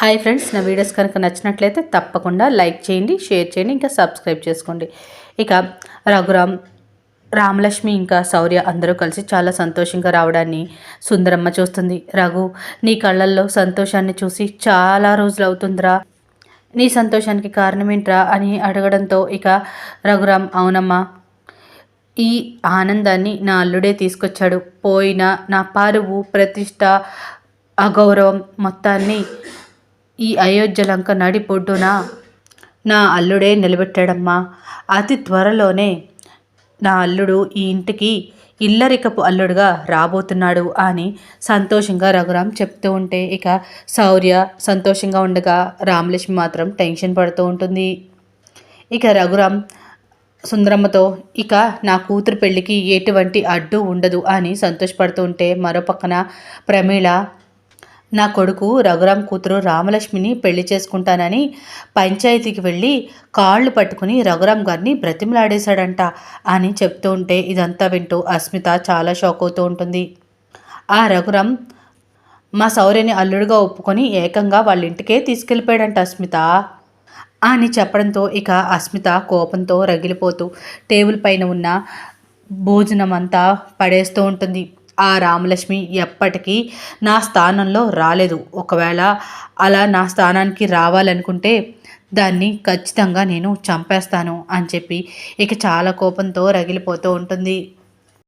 Hi friends నా videos కనుక నచ్చినట్లయితే తప్పకుండా లైక్ చేయండి షేర్ చేయండి ఇంకా సబ్స్క్రైబ్ చేసుకోండి. ఇక రఘురామ్ రామలక్ష్మి ఇంకా శౌర్య అందరూ కలిసి చాలా సంతోషంగా రావడాన్ని సుందరమ్మ చూస్తుంది. రఘు నీ కళ్ళల్లో సంతోషాన్ని చూసి చాలా రోజులు అవుతుందిరా. నీ సంతోషానికి కారణమేంట్రా అని అడగడంతో ఇక రఘురామ్ అవునమ్మా ఈ ఆనందాన్ని నా అల్లుడే తీసుకొచ్చాడు. పోయిన నా పరువు ప్రతిష్ట అగౌరవం మొత్తాన్ని ఈ అయోధ్యలంక నడిపొడ్డున నా అల్లుడే నిలబెట్టాడమ్మా. అతి త్వరలోనే నా అల్లుడు ఈ ఇంటికి ఇల్లరికపు అల్లుడుగా రాబోతున్నాడు అని సంతోషంగా రఘురామ్ చెప్తూ ఉంటే ఇక శౌర్య సంతోషంగా ఉండగా రామలక్ష్మి మాత్రం టెన్షన్ పడుతూ ఉంటుంది. ఇక రఘురామ్ సుందరమ్మతో ఇక నా కూతురు పెళ్ళికి ఎటువంటి అడ్డు ఉండదు అని సంతోషపడుతూ ఉంటే మరో పక్కన ప్రమీళ నా కొడుకు రఘురాం కూతురు రామలక్ష్మిని పెళ్ళి చేసుకుంటానని పంచాయతీకి వెళ్ళి కాళ్ళు పట్టుకుని రఘురాం గారిని బ్రతిమలాడేశాడంట అని చెప్తూ ఉంటే ఇదంతా వింటూ అస్మిత చాలా షాక్ అవుతూ ఉంటుంది. ఆ రఘురాం మా సౌర్యని అల్లుడుగా ఒప్పుకొని ఏకంగా వాళ్ళ ఇంటికే తీసుకెళ్ళిపోయాడంట అస్మిత అని చెప్పడంతో ఇక అస్మిత కోపంతో రగిలిపోతూ టేబుల్ పైన ఉన్న భోజనం అంతా పడేస్తూ ఉంటుంది. ఆ రామలక్ష్మి ఎప్పటికీ నా స్థానంలో రాలేదు. ఒకవేళ అలా నా స్థానానికి రావాలనుకుంటే దాన్ని ఖచ్చితంగా నేను చంపేస్తాను అని చెప్పి ఇక చాలా కోపంతో రగిలిపోతూ ఉంటుంది.